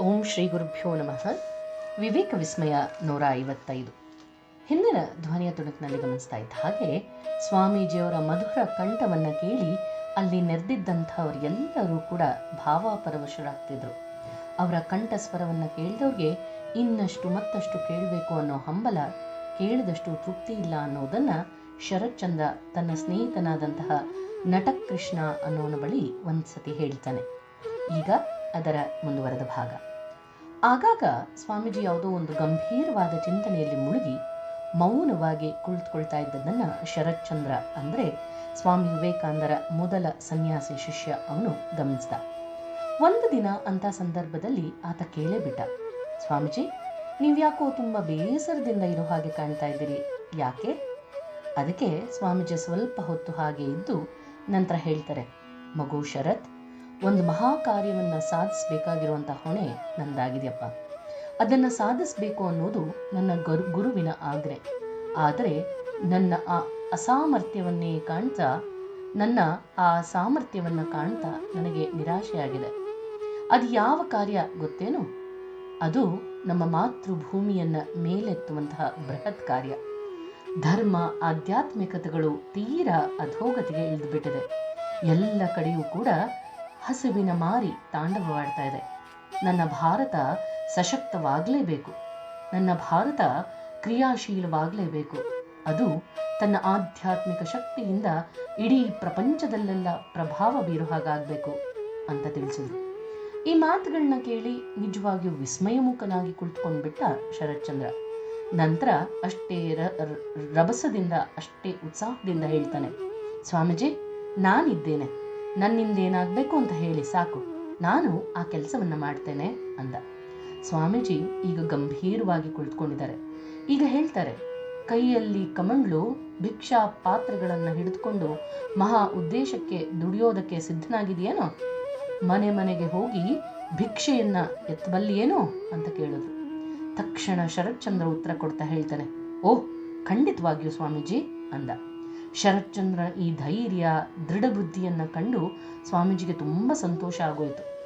ಓಂ ಶ್ರೀ ಗುರುಭ್ಯೋ ನಮಃ. ವಿವೇಕ ವಿಸ್ಮಯ ನೂರ ಐವತ್ತೈದು. ಹಿಂದಿನ ಧ್ವನಿಯ ತುಣುಕಿನಲ್ಲಿ ಗಮನಿಸ್ತಾ ಇದ್ದ ಹಾಗೆ ಸ್ವಾಮೀಜಿಯವರ ಮಧುರ ಕಂಠವನ್ನು ಕೇಳಿ ಅಲ್ಲಿ ನೆರೆದಿದ್ದಂಥವರೆಲ್ಲರೂ ಕೂಡ ಭಾವಾಪರವಶರಾಗ್ತಿದ್ರು. ಅವರ ಕಂಠ ಸ್ವರವನ್ನು ಕೇಳಿದವ್ರಿಗೆ ಇನ್ನಷ್ಟು ಮತ್ತಷ್ಟು ಕೇಳಬೇಕು ಅನ್ನೋ ಹಂಬಲ, ಕೇಳಿದಷ್ಟು ತೃಪ್ತಿ ಇಲ್ಲ ಅನ್ನೋದನ್ನ ಶರತ್ಚಂದ್ರ ತನ್ನ ಸ್ನೇಹಿತನಾದಂತಹ ನಟಕೃಷ್ಣ ಅನ್ನೋನ ಬಳಿ ಒಂದ್ಸತಿ ಹೇಳ್ತಾನೆ. ಈಗ ಅದರ ಮುಂದುವರೆದ ಭಾಗ. ಆಗಾಗ ಸ್ವಾಮೀಜಿ ಯಾವುದೋ ಒಂದು ಗಂಭೀರವಾದ ಚಿಂತನೆಯಲ್ಲಿ ಮುಳುಗಿ ಮೌನವಾಗಿ ಕುಳಿತುಕೊಳ್ತಾ ಇದ್ದದನ್ನ ಶರತ್ಚಂದ್ರ ಅಂದ್ರೆ ಸ್ವಾಮಿ ವಿವೇಕಾನಂದರ ಮೊದಲ ಸನ್ಯಾಸಿ ಶಿಷ್ಯ ಅವನು ಗಮನಿಸಿದ. ಒಂದು ದಿನ ಅಂತ ಸಂದರ್ಭದಲ್ಲಿ ಆತ ಕೇಳೇ ಬಿಟ್ಟ ಸ್ವಾಮೀಜಿ, ನೀವ್ಯಾಕೋ ತುಂಬಾ ಬೇಸರದಿಂದ ಇರೋ ಹಾಗೆ ಕಾಣ್ತಾ ಇದ್ದೀರಿ. ಯಾಕೆ? ಅದಕ್ಕೆ ಸ್ವಾಮೀಜಿ ಸ್ವಲ್ಪ ಹೊತ್ತು ಹಾಗೆ ಇದ್ದು ನಂತರ ಹೇಳ್ತಾರೆ. ಮಗು ಶರತ್ ಒಂದು ಮಹಾ ಕಾರ್ಯವನ್ನ ಹೊಣೆ ನಂದಾಗಿದೆಯಪ್ಪ. ಅದನ್ನ ಸಾಧಿಸಬೇಕು ಅನ್ನೋದು ನನ್ನ ಗರು, ಗುರುವಿನ ಆಗ್ರೆ. ಆದರೆ ನನ್ನ ಆ ಅಸಾಮರ್ಥ್ಯವನ್ನೇ ಕಾಣ್ತಾ, ನನ್ನ ಆ ಸಾಮರ್ಥ್ಯವನ್ನು ಕಾಣ್ತಾ ನನಗೆ ನಿರಾಶೆಯಾಗಿದೆ. ಅದು ಯಾವ ಕಾರ್ಯ ಗೊತ್ತೇನು? ಅದು ನಮ್ಮ ಮಾತೃಭೂಮಿಯನ್ನ ಮೇಲೆತ್ತುವಂತಹ ಬೃಹತ್ ಕಾರ್ಯ. ಧರ್ಮ, ಆಧ್ಯಾತ್ಮಿಕತೆಗಳು ತೀರಾ ಅಧೋಗತಿಗೆ ಇಳಿದು ಬಿಟ್ಟಿದೆ ಎಲ್ಲ ಕಡೆಯೂ ಕೂಡ ಹಸಿವಿನ ಮಾರಿ ತಾಂಡವವಾಡ್ತಾ ಇದೆ. ನನ್ನ ಭಾರತ ಸಶಕ್ತವಾಗಲೇಬೇಕು. ನನ್ನ ಭಾರತ ಕ್ರಿಯಾಶೀಲವಾಗಲೇಬೇಕು. ಅದು ತನ್ನ ಆಧ್ಯಾತ್ಮಿಕ ಶಕ್ತಿಯಿಂದ ಇಡೀ ಪ್ರಪಂಚದಲ್ಲೆಲ್ಲ ಪ್ರಭಾವ ಬೀರೋ ಹಾಗಾಗಬೇಕು ಅಂತ ತಿಳಿಸಿದರು. ಈ ಮಾತುಗಳನ್ನ ಕೇಳಿ ನಿಜವಾಗಿಯೂ ವಿಸ್ಮಯಮುಖನಾಗಿ ಕುಳಿತುಕೊಂಡ್ಬಿಟ್ಟ ಶರತ್ಚಂದ್ರ. ನಂತರ ಅಷ್ಟೇ ರಭಸದಿಂದ, ಅಷ್ಟೇ ಉತ್ಸಾಹದಿಂದ ಹೇಳ್ತಾನೆ, ಸ್ವಾಮೀಜಿ, ನಾನಿದ್ದೇನೆ. ನನ್ನಿಂದ ಏನಾಗಬೇಕು ಅಂತ ಹೇಳಿ ಸಾಕು. ನಾನು ಆ ಕೆಲಸವನ್ನ ಮಾಡ್ತೇನೆ ಅಂದ. ಸ್ವಾಮೀಜಿ ಈಗ ಗಂಭೀರವಾಗಿ ಕುಳಿತುಕೊಂಡಿದ್ದಾರೆ. ಈಗ ಹೇಳ್ತಾರೆ, ಕೈಯಲ್ಲಿ ಕಮಂಡ್ಲು, ಭಿಕ್ಷಾ ಪಾತ್ರೆಗಳನ್ನು ಹಿಡಿದುಕೊಂಡು ಮಹಾ ಉದ್ದೇಶಕ್ಕೆ ದುಡಿಯೋದಕ್ಕೆ ಸಿದ್ಧನಾಗಿದೆಯೇನೋ? ಮನೆ ಮನೆಗೆ ಹೋಗಿ ಭಿಕ್ಷೆಯನ್ನ ಎತ್ತಬಲ್ಲಿಯೇನೋ ಅಂತ ಕೇಳಿದ್ರು. ತಕ್ಷಣ ಶರತ್ಚಂದ್ರ ಉತ್ತರ ಕೊಡ್ತಾ ಹೇಳ್ತಾನೆ, ಓಹ್, ಖಂಡಿತವಾಗಿಯೂ ಸ್ವಾಮೀಜಿ, ಅಂದ. ಶರತ್ಚಂದ್ರ ಈ ಧೈರ್ಯ ದೃಢ ಬುದ್ಧಿಯನ್ನ ಕಂಡು ಸ್ವಾಮೀಜಿಗೆ ತುಂಬ ಸಂತೋಷ ಆಗೋಯ್ತು.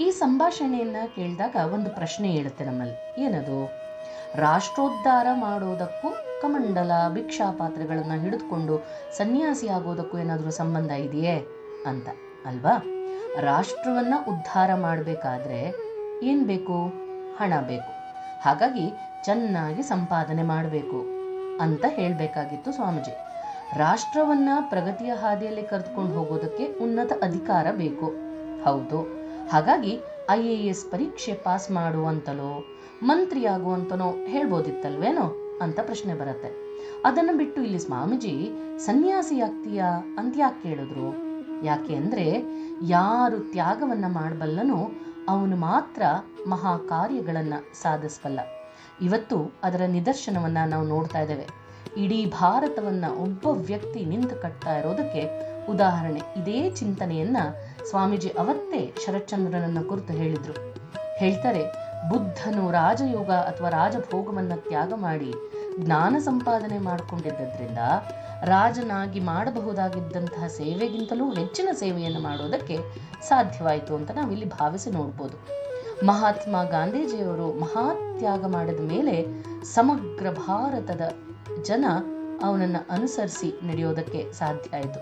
ಈ ಸಂಭಾಷಣೆಯನ್ನು ಕೇಳಿದಾಗ ಒಂದು ಪ್ರಶ್ನೆ ಹೇಳುತ್ತೆ ನಮ್ಮಲ್ಲಿ. ಏನದು? ರಾಷ್ಟ್ರೋದ್ಧಾರ ಮಾಡೋದಕ್ಕೂ ಕಮಂಡಲ, ಭಿಕ್ಷಾ ಪಾತ್ರೆಗಳನ್ನು ಹಿಡಿದುಕೊಂಡು ಸನ್ಯಾಸಿ ಆಗೋದಕ್ಕೂ ಏನಾದರೂ ಸಂಬಂಧ ಇದೆಯೇ? ಅಂತ. ಅಲ್ವಾ? ರಾಷ್ಟ್ರವನ್ನು ಉದ್ಧಾರ ಮಾಡಬೇಕಾದ್ರೆ ಏನು ಬೇಕು? ಹಣ ಬೇಕು. ಹಾಗಾಗಿ ಚೆನ್ನಾಗಿ ಸಂಪಾದನೆ ಮಾಡಬೇಕು ಅಂತ ಹೇಳಬೇಕಾಗಿತ್ತು ಸ್ವಾಮೀಜಿ. ರಾಷ್ಟ್ರವನ್ನ ಪ್ರಗತಿಯ ಹಾದಿಯಲ್ಲಿ ಕರೆದುಕೊಂಡು ಹೋಗೋದಕ್ಕೆ ಉನ್ನತ ಅಧಿಕಾರ ಬೇಕು. ಹೌದು. ಹಾಗಾಗಿ ಐ ಎ ಎಸ್ ಪರೀಕ್ಷೆ ಪಾಸ್ ಮಾಡುವಂತಲೋ ಮಂತ್ರಿ ಆಗುವಂತನೋ ಹೇಳ್ಬೋದಿತ್ತಲ್ವೇನೋ ಅಂತ ಪ್ರಶ್ನೆ ಬರುತ್ತೆ. ಅದನ್ನ ಬಿಟ್ಟು ಇಲ್ಲಿ ಸ್ವಾಮೀಜಿ ಸನ್ಯಾಸಿ ಆಗ್ತೀಯಾ ಅಂತ ಯಾಕೆ ಕೇಳಿದ್ರು? ಯಾಕೆ ಅಂದ್ರೆ ಯಾರು ತ್ಯಾಗವನ್ನ ಮಾಡಬಲ್ಲನೋ ಅವನು ಮಾತ್ರ ಮಹಾ ಕಾರ್ಯಗಳನ್ನ ಸಾಧಿಸಬಲ್ಲ. ಇವತ್ತು ಅದರ ನಿದರ್ಶನವನ್ನ ನಾವು ನೋಡ್ತಾ ಇದ್ದೇವೆ. ಇಡೀ ಭಾರತವನ್ನ ಒಬ್ಬ ವ್ಯಕ್ತಿ ನಿಂತು ಕಟ್ತಾ ಇರೋದಕ್ಕೆ ಉದಾಹರಣೆ. ಇದೇ ಚಿಂತನೆಯನ್ನ ಸ್ವಾಮೀಜಿ ಅವತ್ತೇ ಶರತ್ಚಂದ್ರನನ್ನ ಕುರಿತು ಹೇಳಿದ್ರು. ಹೇಳ್ತಾರೆ, ಬುದ್ಧನು ರಾಜಯೋಗ ಅಥವಾ ರಾಜಭೋಗವನ್ನ ತ್ಯಾಗ ಮಾಡಿ ಜ್ಞಾನ ಸಂಪಾದನೆ ಮಾಡಿಕೊಂಡಿದ್ದರಿಂದ ರಾಜನಾಗಿ ಮಾಡಬಹುದಾಗಿದ್ದಂತಹ ಸೇವೆಗಿಂತಲೂ ಹೆಚ್ಚಿನ ಸೇವೆಯನ್ನು ಮಾಡೋದಕ್ಕೆ ಸಾಧ್ಯವಾಯಿತು ಅಂತ ನಾವಿಲ್ಲಿ ಭಾವಿಸಿ ನೋಡ್ಬೋದು. ಮಹಾತ್ಮ ಗಾಂಧೀಜಿಯವರು ಮಹಾತ್ಯಾಗ ಮಾಡಿದ ಮೇಲೆ ಸಮಗ್ರ ಭಾರತದ ಜನ ಅವನನ್ನ ಅನುಸರಿಸಿ ನಡೆಯೋದಕ್ಕೆ ಸಾಧ್ಯ ಆಯಿತು.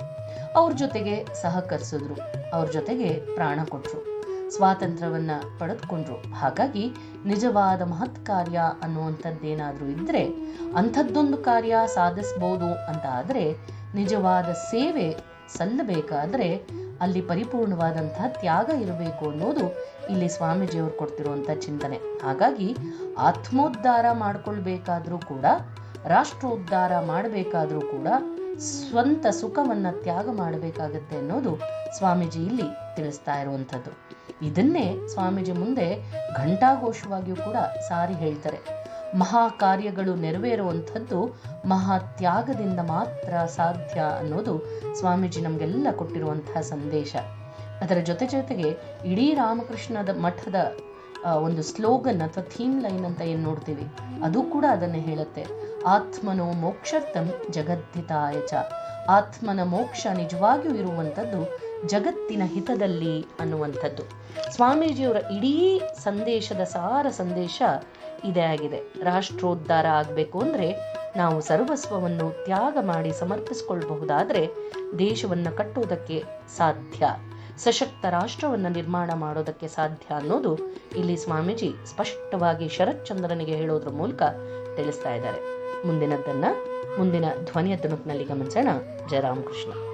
ಅವ್ರ ಜೊತೆಗೆ ಸಹಕರಿಸಿದ್ರು. ಅವ್ರ ಜೊತೆಗೆ ಪ್ರಾಣ ಕೊಟ್ರು. ಸ್ವಾತಂತ್ರ್ಯವನ್ನ ಪಡೆದುಕೊಂಡ್ರು. ಹಾಗಾಗಿ ನಿಜವಾದ ಮಹತ್ ಕಾರ್ಯ ಅನ್ನುವಂಥದ್ದೇನಾದ್ರೂ ಇದ್ರೆ ಅಂಥದ್ದೊಂದು ಕಾರ್ಯ ಸಾಧಿಸ್ಬೋದು ಅಂತ ಆದರೆ ನಿಜವಾದ ಸೇವೆ ಸಲ್ಲಬೇಕಾದ್ರೆ ಅಲ್ಲಿ ಪರಿಪೂರ್ಣವಾದಂತಹ ತ್ಯಾಗ ಇರಬೇಕು ಅನ್ನೋದು ಇಲ್ಲಿ ಸ್ವಾಮೀಜಿಯವರು ಕೊಡ್ತಿರುವಂತ ಚಿಂತನೆ. ಹಾಗಾಗಿ ಆತ್ಮೋದ್ಧಾರ ಮಾಡ್ಕೊಳ್ಬೇಕಾದ್ರೂ ಕೂಡ ರಾಷ್ಟ್ರೋದ್ಧಾರ ಮಾಡಬೇಕಾದರೂ ಕೂಡ ಸ್ವಂತ ಸುಖವನ್ನ ತ್ಯಾಗ ಮಾಡಬೇಕಾಗತ್ತೆ ಅನ್ನೋದು ಸ್ವಾಮೀಜಿ ಇಲ್ಲಿ ತಿಳಿಸ್ತಾ ಇರುವಂಥದ್ದು. ಇದನ್ನೇ ಸ್ವಾಮೀಜಿ ಮುಂದೆ ಘಂಟಾಘೋಷವಾಗಿಯೂ ಕೂಡ ಸಾರಿ ಹೇಳ್ತಾರೆ. ಮಹಾ ಕಾರ್ಯಗಳು ನೆರವೇರುವಂಥದ್ದು ಮಹಾ ತ್ಯಾಗದಿಂದ ಮಾತ್ರ ಸಾಧ್ಯ ಅನ್ನೋದು ಸ್ವಾಮೀಜಿ ನಮಗೆಲ್ಲ ಕೊಟ್ಟಿರುವಂತಹ ಸಂದೇಶ. ಅದರ ಜೊತೆ ಜೊತೆಗೆ ಇಡೀ ರಾಮಕೃಷ್ಣದ ಮಠದ ಒಂದು ಸ್ಲೋಗನ್ ಅಥವಾ ಥೀಮ್ ಲೈನ್ ಅಂತ ಏನು ನೋಡ್ತೀವಿ? ಅದು ಕೂಡ ಅದನ್ನೇ ಹೇಳುತ್ತೆ. ಆತ್ಮನೋ ಮೋಕ್ಷರ್ಥಂ ಜಗದ್ಧಿತ ಚ. ಆತ್ಮನ ಮೋಕ್ಷ ನಿಜವಾಗಿಯೂ ಇರುವಂಥದ್ದು ಜಗತ್ತಿನ ಹಿತದಲ್ಲಿ ಅನ್ನುವಂಥದ್ದು. ಸ್ವಾಮೀಜಿಯವರ ಇಡೀ ಸಂದೇಶದ ಸಾರ ಸಂದೇಶ ಇದೇ ಆಗಿದೆ. ರಾಷ್ಟ್ರೋದ್ಧಾರ ಆಗಬೇಕು ಅಂದರೆ ನಾವು ಸರ್ವಸ್ವವನ್ನು ತ್ಯಾಗ ಮಾಡಿ ಸಮರ್ಪಿಸಿಕೊಳ್ಬಹುದಾದರೆ ದೇಶವನ್ನು ಕಟ್ಟುವುದಕ್ಕೆ ಸಾಧ್ಯ. ಸಶಕ್ತ ರಾಷ್ಟ್ರವನ್ನು ನಿರ್ಮಾಣ ಮಾಡೋದಕ್ಕೆ ಸಾಧ್ಯ ಅನ್ನೋದು ಇಲ್ಲಿ ಸ್ವಾಮೀಜಿ ಸ್ಪಷ್ಟವಾಗಿ ಶರತ್ಚಂದ್ರನಿಗೆ ಹೇಳೋದ್ರ ಮೂಲಕ ತಿಳಿಸ್ತಾ ಇದ್ದಾರೆ. ಮುಂದಿನದ್ದನ್ನ, ಮುಂದಿನ ಧ್ವನಿಯ ತುಣುಕಿನಲ್ಲಿ ಗಮನಿಸೋಣ. ಜಯರಾಮಕೃಷ್ಣ.